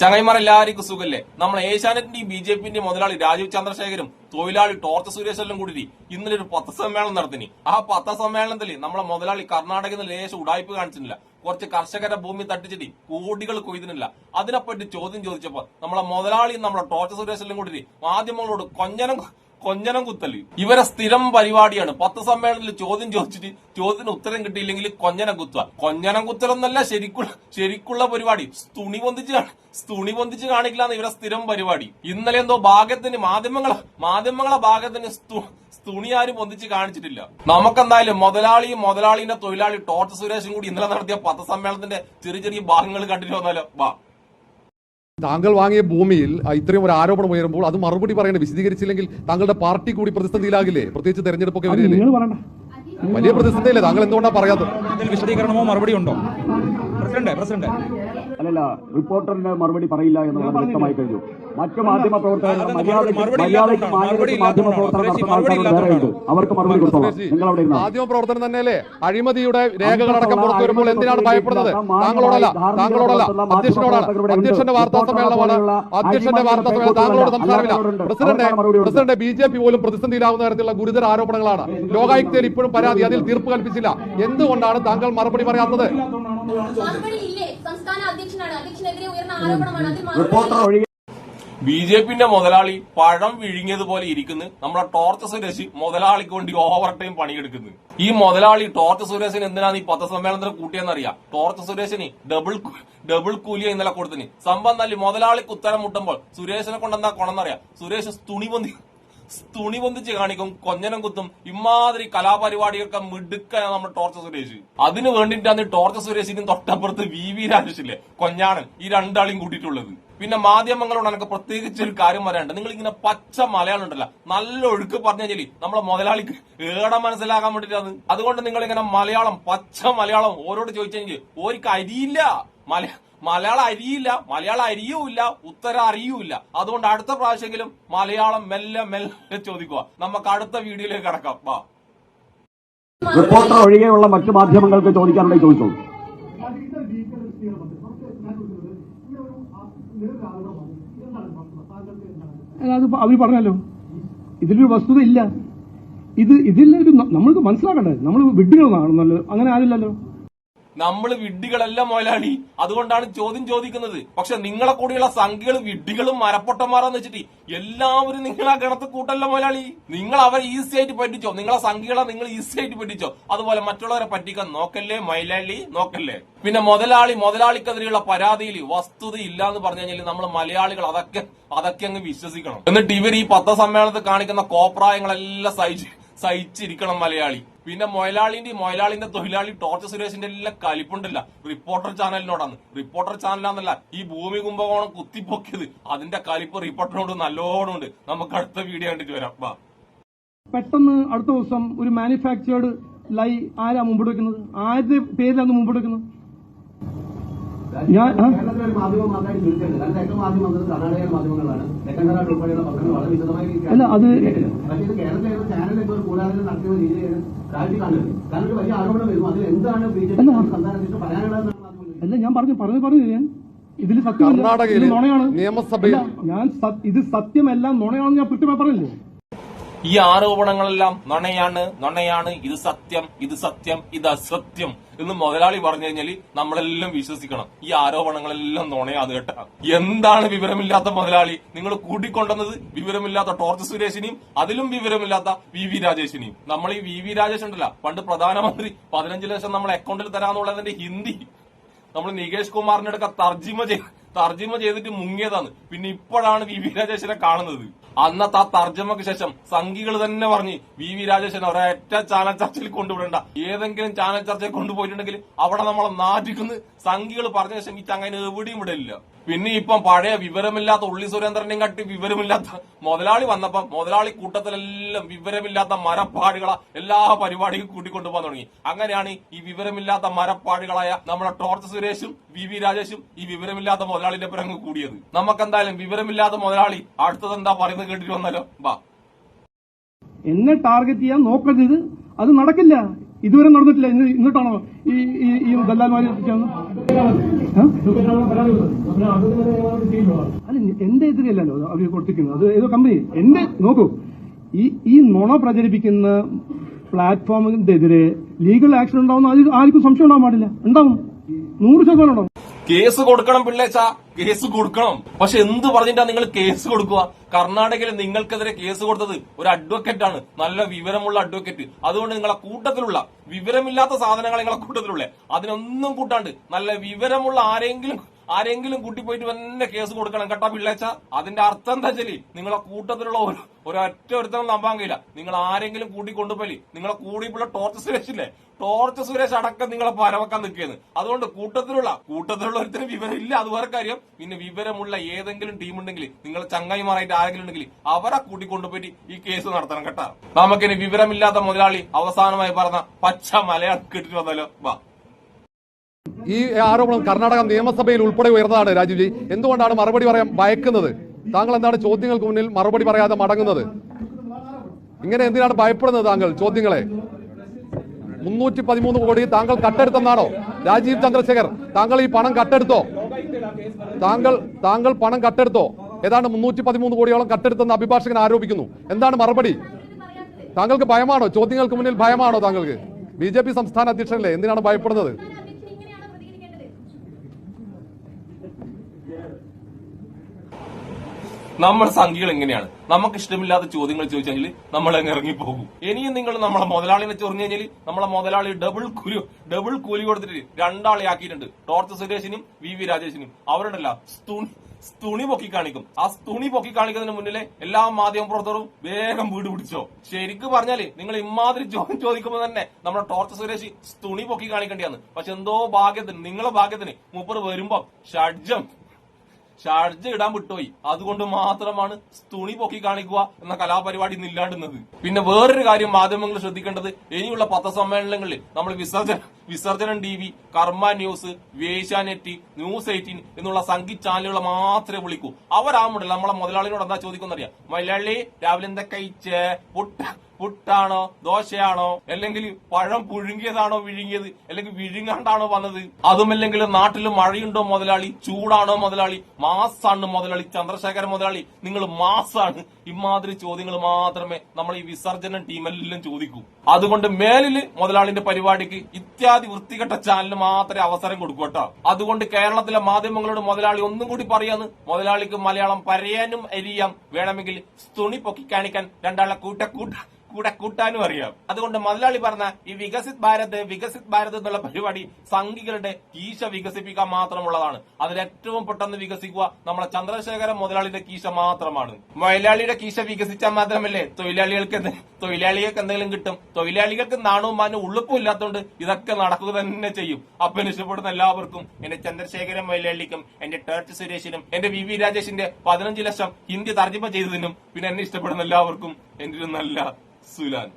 ചങ്ങൈമാരെല്ലാവർക്കും സുഖല്ലേ? നമ്മൾ ഏഷ്യാനെറ്റിന്റെയും B J പിന്റെയും മുതലാളി രാജീവ് ചന്ദ്രശേഖരും തൊഴിലാളി ടോർച്ച് സുരേഷെല്ലാം കൂടി ഇന്നലെ ഒരു പത്രസമ്മേളനം നടത്തിനി. ആ പത്രസമ്മേളനത്തിൽ നമ്മളെ മുതലാളി കർണാടകയിൽ നിന്ന് ലേശം ഉടായ്പ കാണിച്ചിട്ടില്ല. കുറച്ച് കർഷകരെ ഭൂമി തട്ടിച്ചിട്ട് കോടികൾ കൊയ്തിനില്ല അതിനെപ്പറ്റി ചോദ്യം ചോദിച്ചപ്പോൾ നമ്മളെ മുതലാളിയും നമ്മളെ ടോർച്ച് സുരേഷെല്ലാം കൂടി മാധ്യമങ്ങളോട് കൊഞ്ഞനം കൊഞ്ഞനം കുത്തൽ. ഇവരെ സ്ഥിരം പരിപാടിയാണ്. പത്ത് സമ്മേളനത്തിൽ ചോദ്യം ചോദിച്ചിട്ട് ചോദ്യത്തിന് ഉത്തരം കിട്ടിയില്ലെങ്കിൽ കൊഞ്ഞനം കുത്തുക. കൊഞ്ഞനം കുത്തലൊന്നല്ല ശരിക്കുള്ള ശരിക്കുള്ള പരിപാടി. തുണി പൊന്തിച്ച് തുണി പൊന്തിച്ച് കാണിക്കലാണ് ഇവരെ സ്ഥിരം പരിപാടി. ഇന്നലെ എന്തോ ഭാഗ്യത്തിന് മാധ്യമങ്ങളെ മാധ്യമങ്ങളെ ഭാഗ്യത്തിന് തുണി ആരും പൊന്തിച്ച് കാണിച്ചിട്ടില്ല. നമുക്കെന്തായാലും മുതലാളിയും മുതലാളിന്റെ തൊഴിലാളി ടോർച്ച് സുരേഷും കൂടി ഇന്നലെ നടത്തിയ പത്രസമ്മേളനത്തിന്റെ ചെറിയ ചെറിയ ഭാഗങ്ങൾ കണ്ടിട്ട് വന്നാലോ? വാ. താങ്കൾ വാങ്ങിയ ഭൂമിയിൽ ഇത്രയും ഒരു ആരോപണം ഉയരുമ്പോൾ അത് മറുപടി പറയണേ വിശദീകരിച്ചില്ലെങ്കിൽ താങ്കളുടെ പാർട്ടി കൂടി പ്രതിസന്ധിയിലാകില്ലേ? പ്രത്യേകിച്ച് തെരഞ്ഞെടുപ്പൊക്കെ വരില്ലേ പറയണ്ട. വലിയ പ്രതിസന്ധിയല്ലേ? താങ്കൾ എന്തുകൊണ്ടാണ് പറയാത്തത്? വിശദീകരണമോ മറുപടി ഉണ്ടോ പ്രസിഡന്റ് പ്രസിഡന്റ്. അല്ലല്ല റിപ്പോർട്ടറിന് മറുപടി പറയില്ല എന്നുള്ളത് വ്യക്തമായി കഴിഞ്ഞു. മറ്റു മാധ്യമ പ്രവർത്തകർ മര്യാദയ്ക്ക് മാധ്യമ പ്രവർത്തനം ഇല്ലാത്തതുകൊണ്ടാണ്. നടത്തുന്ന ആൾക്കാർ വേറെയുണ്ട്. അവർക്ക് മറുപടി കൊടുത്തോളാം. നിങ്ങൾ അവിടെ മാധ്യമ പ്രവർത്തനം തന്നെയല്ലേ? അഴിമതിയുടെ രേഖകളടക്കം പുറത്തു വരുമ്പോൾ എന്തിനാണ് ഭയപ്പെടുന്നത്? താങ്കളോടല്ല താങ്കളോടല്ല അധ്യക്ഷനോടാണ്. അധ്യക്ഷന്റെ വാർത്താ സമ്മേളനമാണ്. അധ്യക്ഷന്റെ വാർത്താ സമ്മേളനം താങ്കളോട് സംസാരമില്ല. President president B J P പോലും പ്രതിസന്ധിയിലാവുന്ന തരത്തിലുള്ള ഗുരുതര ആരോപണങ്ങളാണ്. ലോകായുക്തയിൽ ഇപ്പോഴും പരാതി അതിൽ തീർപ്പ് കൽപ്പിച്ചില്ല. എന്തുകൊണ്ടാണ് താങ്കൾ മറുപടി പറയാത്തത്? റിപ്പോർട്ടർ ബി ജെ പിന്റെ മുതലാളി പഴം വിഴുങ്ങിയതുപോലെ ഇരിക്കുന്നു. നമ്മളെ ടോർച്ച് സുരേഷ് മുതലാളിക്ക് വേണ്ടി ഓവർ ടൈം പണിയെടുക്കുന്നു. ഈ മുതലാളി ടോർച്ച് സുരേഷിന് എന്തിനാണ് ഈ പത്രസമ്മേളനത്തിന് കൂട്ടിയെന്നറിയാം? ടോർച്ച് സുരേഷിന് ഡബിൾ ഡബിൾ കൂലിയ ഇന്നലെ കൊടുത്തിന് സംഭവം നല്ല മുതലാളിക്ക് ഉത്തരം മുട്ടുമ്പോൾ സുരേഷിനെ കൊണ്ടെന്താ സുരേഷ് തുണി പൊന്തി തുണി പൊന്തിച്ച് കാണിക്കും കൊഞ്ഞനം കുത്തും ഇമാതിരി കലാപരിപാടികൾക്ക് മിടുക്കാണ് നമ്മുടെ ടോർച്ച സുരേഷ്. അതിന് വേണ്ടിയിട്ടാണ് ടോർച്ച സുരേഷിനും തൊട്ടപ്പുറത്ത് വി വി രാജേഷില്ലേ കൊഞ്ഞാണൻ ഈ രണ്ടാളെയും കൂട്ടിയിട്ടുള്ളത്. പിന്നെ മാധ്യമങ്ങളോട് എനിക്ക് പ്രത്യേകിച്ച് ഒരു കാര്യം പറയാനുണ്ട്. നിങ്ങൾ ഇങ്ങനെ പച്ച മലയാളം ഉണ്ടല്ലോ നല്ല ഒഴുക്ക് പറഞ്ഞു കഴിഞ്ഞാൽ നമ്മളെ മുതലാളിക്ക് ഏടെ മനസ്സിലാക്കാൻ വേണ്ടിട്ടാണ് അതുകൊണ്ട് നിങ്ങൾ ഇങ്ങനെ മലയാളം പച്ച മലയാളം ഓരോട് ചോദിച്ചെങ്കിൽ ഓർക്ക് അരിയില്ല. മല മലയാളം അരിയില്ല മലയാളം അരിയുമില്ല ഉത്തരം അറിയൂല അതുകൊണ്ട് അടുത്ത പ്രാവശ്യമെങ്കിലും മലയാളം മെല്ലെ മെല്ലെ ചോദിക്കുക. നമുക്ക് അടുത്ത വീഡിയോയിലേക്ക് കടക്കാം. വാ. റിപ്പോർട്ടർ ഒഴികെയുള്ള മറ്റു മാധ്യമങ്ങൾക്ക് ചോദിക്കാനുള്ള ചോദിച്ചോളൂ. അത് അവർ പറഞ്ഞല്ലോ. ഇതിലൊരു വസ്തുത ഇല്ല ഇത് ഇതിലൊരു നമ്മൾക്ക് മനസ്സിലാക്കണ്ടേ? നമ്മൾ വിഡ്ഢികളാണെന്നല്ലോ അങ്ങനെ ആരില്ലല്ലോ. നമ്മൾ വിഡ്ഢികളല്ല മുതലാളി അതുകൊണ്ടാണ് ചോദ്യം ചോദിക്കുന്നത്. പക്ഷെ നിങ്ങളെ കൂടെയുള്ള സംഖ്യകൾ വിഡ്ഢികളും മരപ്പൊട്ടന്മാരാന്ന് വെച്ചിട്ട് എല്ലാവരും നിങ്ങളെ ഗണത്ത് കൂട്ടല്ല മുതലാളി നിങ്ങൾ അവരെ ഈസി ആയിട്ട് പറ്റിച്ചോ നിങ്ങളെ സംഖ്യകളെ നിങ്ങൾ ഈസി ആയിട്ട് പറ്റിച്ചോ അതുപോലെ മറ്റുള്ളവരെ പറ്റിക്കാൻ നോക്കല്ലേ മൈലാളി നോക്കല്ലേ. പിന്നെ മുതലാളി മുതലാളിക്കെതിരെയുള്ള പരാതിയിൽ വസ്തുത ഇല്ല എന്ന് പറഞ്ഞു കഴിഞ്ഞാൽ നമ്മൾ മലയാളികൾ അതൊക്കെ അതൊക്കെ അങ്ങ് വിശ്വസിക്കണം. എന്നിട്ട് ഇവർ ഈ പത്രസമ്മേളനത്തിൽ കാണിക്കുന്ന കോപ്രായങ്ങളെല്ലാം സഹിച്ച് സഹിച്ചിരിക്കണം മലയാളി. പിന്നെ മൊയലാളിന്റെ മൊയലാളിന്റെ തൊഴിലാളി ടോർച്ച് സുരേഷിന്റെ എല്ലാം കലിപ്പുണ്ടല്ല. റിപ്പോർട്ടർ ചാനലിനോടാണ്. റിപ്പോർട്ടർ ചാനലാന്നല്ല ഈ ഭൂമി കുംഭകോണം കുത്തിപ്പൊക്കിയത്. അതിന്റെ കലിപ്പ് റിപ്പോർട്ടറിനോട് നല്ലോണം ഉണ്ട് നമുക്ക് അടുത്ത വീഡിയോ കണ്ടിട്ട് വരാം. വാ പെട്ടെന്ന് അടുത്ത ദിവസം ഒരു മാനുഫാക്ചേർഡ് ലൈ ആരാ മുമ്പോട്ട് വെക്കുന്നത് ആരുടെ പേരിലാണ് മുമ്പോട്ട് വെക്കുന്നത് ഞാൻ അല്ല, അത് അല്ല. ഞാൻ പറഞ്ഞു പറഞ്ഞു പറഞ്ഞു ഞാൻ. ഇതിൽ സത്യം നുണയാണ്. നിയമസഭയിൽ- ഞാൻ ഇത് സത്യമല്ല നുണയാണെന്ന് ഞാൻ കൃത്യമായി പറഞ്ഞില്ലേ? ഈ ആരോപണങ്ങളെല്ലാം നണയാണ് നണയാണ്. ഇത് സത്യം ഇത് സത്യം ഇത് അസത്യം എന്ന് മുതലാളി പറഞ്ഞു കഴിഞ്ഞാൽ നമ്മളെല്ലാം വിശ്വസിക്കണം. ഈ ആരോപണങ്ങളെല്ലാം നുണയാത് കേട്ടാ. എന്താണ് വിവരമില്ലാത്ത മുതലാളി? നിങ്ങൾ കൂട്ടിക്കൊണ്ടുവന്നത് വിവരമില്ലാത്ത ടോർച്ച് സുരേഷിനെയും അതിലും വിവരമില്ലാത്ത വി വി രാജേഷിനെയും. നമ്മൾ ഈ വി വി രാജേഷ് ഉണ്ടല്ല. പണ്ട് പ്രധാനമന്ത്രി പതിനഞ്ച് ലക്ഷം നമ്മളെ അക്കൗണ്ടിൽ തരാന്നുള്ളതിന്റെ ഹിന്ദി. നമ്മൾ നികേഷ് കുമാറിന്റെ അടുക്ക തർജിമ ചെയ്ത് തർജിമ ചെയ്തിട്ട് മുങ്ങിയതാണ്. പിന്നെ ഇപ്പോഴാണ് വി വി രാജേശ്വരനെ കാണുന്നത്. അന്നത്തെ ആ തർജമക്ക് ശേഷം സംഘികൾ തന്നെ പറഞ്ഞ് വി വി രാജേശ്വരൻ ഒരൊറ്റ ചാനൽ ചർച്ചയിൽ കൊണ്ടുവിടണ്ട. ഏതെങ്കിലും ചാനൽ ചർച്ചയിൽ കൊണ്ടുപോയിട്ടുണ്ടെങ്കിൽ അവിടെ നമ്മളെ നാട്ടിക്കുന്ന്. സംഘികൾ പറഞ്ഞ ശേഷം ഈ ചങ്ങനെ എവിടെയും വിടില്ല പിന്നെ ഇപ്പം പഴയ വിവരമില്ലാത്ത ഉള്ളി സുരേന്ദ്രനെയും കട്ടി വിവരമില്ലാത്ത മുതലാളി വന്നപ്പം മുതലാളി കൂട്ടത്തിലെല്ലാം വിവരമില്ലാത്ത മരപ്പാടുകളെ എല്ലാ പരിപാടിയും കൂട്ടിക്കൊണ്ടുപോകാൻ തുടങ്ങി. അങ്ങനെയാണ് ഈ വിവരമില്ലാത്ത മരപ്പാടുകളായ നമ്മുടെ ടോർച്ച് സുരേഷും വി വി രാജേഷും ഈ വിവരമില്ലാത്ത മുതലാളിന്റെ പുരങ്ങ് കൂടിയത്. നമുക്കെന്തായാലും വിവരമില്ലാത്ത മുതലാളി അടുത്തത് എന്താ പറയുന്നത് കേട്ടിട്ട് വന്നാലോ? വാ എന്നെ ടാർഗറ്റ് ചെയ്യാൻ നോക്കരുത് അത് നടക്കില്ല. ഇതുവരെ നടന്നിട്ടില്ല. ഇന്ന് ഇന്നിട്ടാണോ ഈ ഈ ദല്ലാൽമാരെ? അല്ല എന്റെ എതിരെയല്ലല്ലോ അവർ കൊടുത്തിരിക്കുന്നത്. അത് ഏതോ കമ്പനി എന്റെ നോക്കൂ. ഈ ഈ നുണ പ്രചരിപ്പിക്കുന്ന പ്ലാറ്റ്ഫോമിന്റെ എതിരെ ലീഗൽ ആക്ഷൻ ഉണ്ടാവുന്ന ആർക്കും സംശയം ഉണ്ടാവാൻ പാടില്ല. ഉണ്ടാവും. നൂറ് ശതമാനം ഉണ്ടാവും. കേസ് കൊടുക്കണം പിള്ളേച്ച കേസ് കൊടുക്കണം. പക്ഷെ എന്ത് പറഞ്ഞിട്ടാ നിങ്ങൾ കേസ് കൊടുക്കുക? കർണാടകയിൽ നിങ്ങൾക്കെതിരെ കേസ് കൊടുത്തത് ഒരു അഡ്വക്കേറ്റ് ആണ് നല്ല വിവരമുള്ള അഡ്വക്കേറ്റ്. അതുകൊണ്ട് നിങ്ങളെ കൂട്ടത്തിലുള്ള വിവരമില്ലാത്ത സാധനങ്ങൾ നിങ്ങളെ കൂട്ടത്തിലുള്ള. അതിനൊന്നും കൂട്ടാണ്ട് നല്ല വിവരമുള്ള ആരെങ്കിലും ആരെങ്കിലും കൂട്ടി പോയിട്ട് തന്നെ കേസ് കൊടുക്കണം. കേട്ടാ പിള്ളേച്ച? അതിന്റെ അർത്ഥം എന്താ വെച്ചാൽ നിങ്ങളെ കൂട്ടത്തിലുള്ള ഒരു ഒരൊറ്റ ഒരുത്തനും നമ്പാൻ കഴിയില്ല. നിങ്ങൾ ആരെങ്കിലും കൂട്ടി കൊണ്ടുപോയി നിങ്ങളെ കൂടിയുള്ള ടോർച്ച് സുരേഷില്ലേ? ടോർച്ച് സുരേഷ് അടക്കം നിങ്ങളെ പരവക്കാൻ നിൽക്കുകയാണ്. അതുകൊണ്ട് കൂട്ടത്തിലുള്ള കൂട്ടത്തിലുള്ള ഒരുത്തരം വിവരം ഇല്ല അത് വേറെ കാര്യം. പിന്നെ വിവരമുള്ള ഏതെങ്കിലും ടീം ഉണ്ടെങ്കിൽ നിങ്ങൾ ചങ്ങായിമാരായിട്ട് ആരെങ്കിലും ഉണ്ടെങ്കിൽ അവരെ കൂട്ടിക്കൊണ്ടുപോയിട്ട് ഈ കേസ് നടത്തണം കേട്ടാ. നമുക്കിനി വിവരമില്ലാത്ത മുതലാളി അവസാനമായി പറഞ്ഞ പച്ച മലയാളം കേട്ടിട്ട് വന്നാലോ? വാ. ഈ ആരോപണം കർണാടക നിയമസഭയിൽ ഉൾപ്പെടെ ഉയർന്നതാണ് രാജീവ്ജി എന്തുകൊണ്ടാണ് മറുപടി പറയാൻ ഭയക്കുന്നത്? താങ്കൾ എന്താണ് ചോദ്യങ്ങൾക്ക് മുന്നിൽ മറുപടി പറയാതെ മടങ്ങുന്നത്? ഇങ്ങനെ എന്തിനാണ് ഭയപ്പെടുന്നത് താങ്കൾ ചോദ്യങ്ങളെ? മുന്നൂറ്റി പതിമൂന്ന് കോടി താങ്കൾ കട്ടെടുത്തെന്നാണോ? രാജീവ് ചന്ദ്രശേഖർ താങ്കൾ ഈ പണം കട്ടെടുത്തോ? താങ്കൾ താങ്കൾ പണം കട്ടെടുത്തോ? ഏതാണ്ട് മുന്നൂറ്റി പതിമൂന്ന് കോടിയോളം കട്ടെടുത്തെന്ന് അഭിഭാഷകൻ ആരോപിക്കുന്നു? എന്താണ് മറുപടി? താങ്കൾക്ക് ഭയമാണോ? ചോദ്യങ്ങൾക്ക് മുന്നിൽ ഭയമാണോ താങ്കൾക്ക്? ബി സംസ്ഥാന അധ്യക്ഷനല്ലേ? എന്തിനാണ് ഭയപ്പെടുന്നത്? നമ്മൾ സംഖ്യകൾ എങ്ങനെയാണ്? നമുക്ക് ഇഷ്ടമില്ലാത്ത ചോദ്യങ്ങൾ ചോദിച്ചാൽ നമ്മൾ അങ്ങ് ഇറങ്ങിപ്പോകും. ഇനിയും നിങ്ങൾ നമ്മളെ മുതലാളിനെ ചൊറിഞ്ഞു കഴിഞ്ഞാൽ നമ്മളെ മുതലാളി ഡബിൾ കൂലി ഡബിൾ കൂലി കൊടുത്തിട്ട് രണ്ടാളെ ആക്കിയിട്ടുണ്ട്. ടോർച്ച് സുരേഷിനും വി വി രാജേഷിനും. അവരുടെ സ്തുണി പൊക്കി കാണിക്കും. ആ തുണി പൊക്കി കാണിക്കുന്നതിന് മുന്നിലെ എല്ലാ മാധ്യമ പ്രവർത്തകരും വേഗം വീട് പിടിച്ചോ. ശരിക്കും പറഞ്ഞാൽ നിങ്ങൾ ഇമാതിരി ചോദ്യം ചോദിക്കുമ്പോൾ തന്നെ നമ്മുടെ ടോർച്ച് സുരേഷ് തുണി പൊക്കി കാണിക്കേണ്ടിയാണ് പക്ഷെ എന്തോ ഭാഗ്യത്തിന് നിങ്ങളെ ഭാഗ്യത്തിന് മൂപ്പർ വരുമ്പോ ഷഡ്ജം ഷാർജ് ഇടാൻ വിട്ടുപോയി. അതുകൊണ്ട് മാത്രമാണ് തുണി പൊക്കി കാണിക്കുക എന്ന കലാപരിപാടി ഇല്ലാണ്ടുന്നത് പിന്നെ വേറൊരു കാര്യം മാധ്യമങ്ങൾ ശ്രദ്ധിക്കേണ്ടത് ഇനിയുള്ള പത്രസമ്മേളനങ്ങളിൽ നമ്മൾ വിസർജന വിസർജനം T V Karma news Asianet news eighteen എന്നുള്ള സംഗീ ചാനലുകളെ മാത്രമേ വിളിക്കൂ. അവരാകുമ്പോഴല്ല നമ്മളെ മുതലാളിനോട് എന്താ ചോദിക്കുന്നറിയാം മലയാളി രാവിലെ എന്താ കഴിച്ചേ? പുട്ട പുട്ടാണോ ദോശയാണോ അല്ലെങ്കിൽ പഴം പുഴുങ്ങിയതാണോ വിഴുങ്ങിയത് അല്ലെങ്കിൽ വിഴുങ്ങാണ്ടാണോ വന്നത്? അതുമല്ലെങ്കിൽ നാട്ടിൽ മഴയുണ്ടോ മുതലാളി ചൂടാണോ മുതലാളി മാസാണ് മുതലാളി ചന്ദ്രശേഖര മുതലാളി. നിങ്ങൾ മാസാണ് ഇമാതിരി ചോദ്യങ്ങൾ മാത്രമേ നമ്മൾ ഈ വിസർജന ടീമെല്ലാം ചോദിക്കൂ. അതുകൊണ്ട് മേലിൽ മുതലാളിന്റെ പരിപാടിക്ക് ഇത്യാദി വൃത്തികെട്ട ചാനലിന് മാത്രമേ അവസരം കൊടുക്കൂ കേട്ടോ. അതുകൊണ്ട് കേരളത്തിലെ മാധ്യമങ്ങളോട് മുതലാളി ഒന്നും കൂടി പറയാന്ന് മുതലാളിക്ക് മലയാളം പറയാനും എരിയാം. വേണമെങ്കിൽ തുണി പൊക്കി കാണിക്കാൻ രണ്ടാളെ കൂട്ട കൂട്ട കൂടെ കൂട്ടാനും അറിയാം. അതുകൊണ്ട് മുതലാളി പറഞ്ഞ ഈ വികസിത് ഭാരത് വികസിത് ഭാരത് എന്നുള്ള പരിപാടി സംഘികളുടെ കീശ വികസിപ്പിക്കാൻ മാത്രമുള്ളതാണ്. അതിൽ ഏറ്റവും പെട്ടെന്ന് വികസിക്കുക നമ്മളെ ചന്ദ്രശേഖരൻ മുതലാളിയുടെ കീശ മാത്രമാണ്. മുതലാളിയുടെ കീശ വികസിച്ചാൽ മാത്രമല്ലേ തൊഴിലാളികൾക്ക് തൊഴിലാളികൾക്ക് എന്തെങ്കിലും കിട്ടും. തൊഴിലാളികൾക്ക് നാണവും മാനവും ഉളുപ്പും ഇല്ലാത്തതുകൊണ്ട് ഇതൊക്കെ നടക്കുക തന്നെ ചെയ്യും. അപ്പം ഇഷ്ടപ്പെടുന്ന എല്ലാവർക്കും എന്റെ ചന്ദ്രശേഖരൻ മൈലാളിക്കും എന്റെ ടേർച്ച് സുരേഷിനും എന്റെ വി വി രാജേഷിന്റെ പതിനഞ്ച് ലക്ഷം ഹിന്ദി തർജമ ചെയ്തതിനും പിന്നെ എന്നെ ഇഷ്ടപ്പെടുന്ന എല്ലാവർക്കും എന്റെ ഒരു നല്ല സുലാൻ.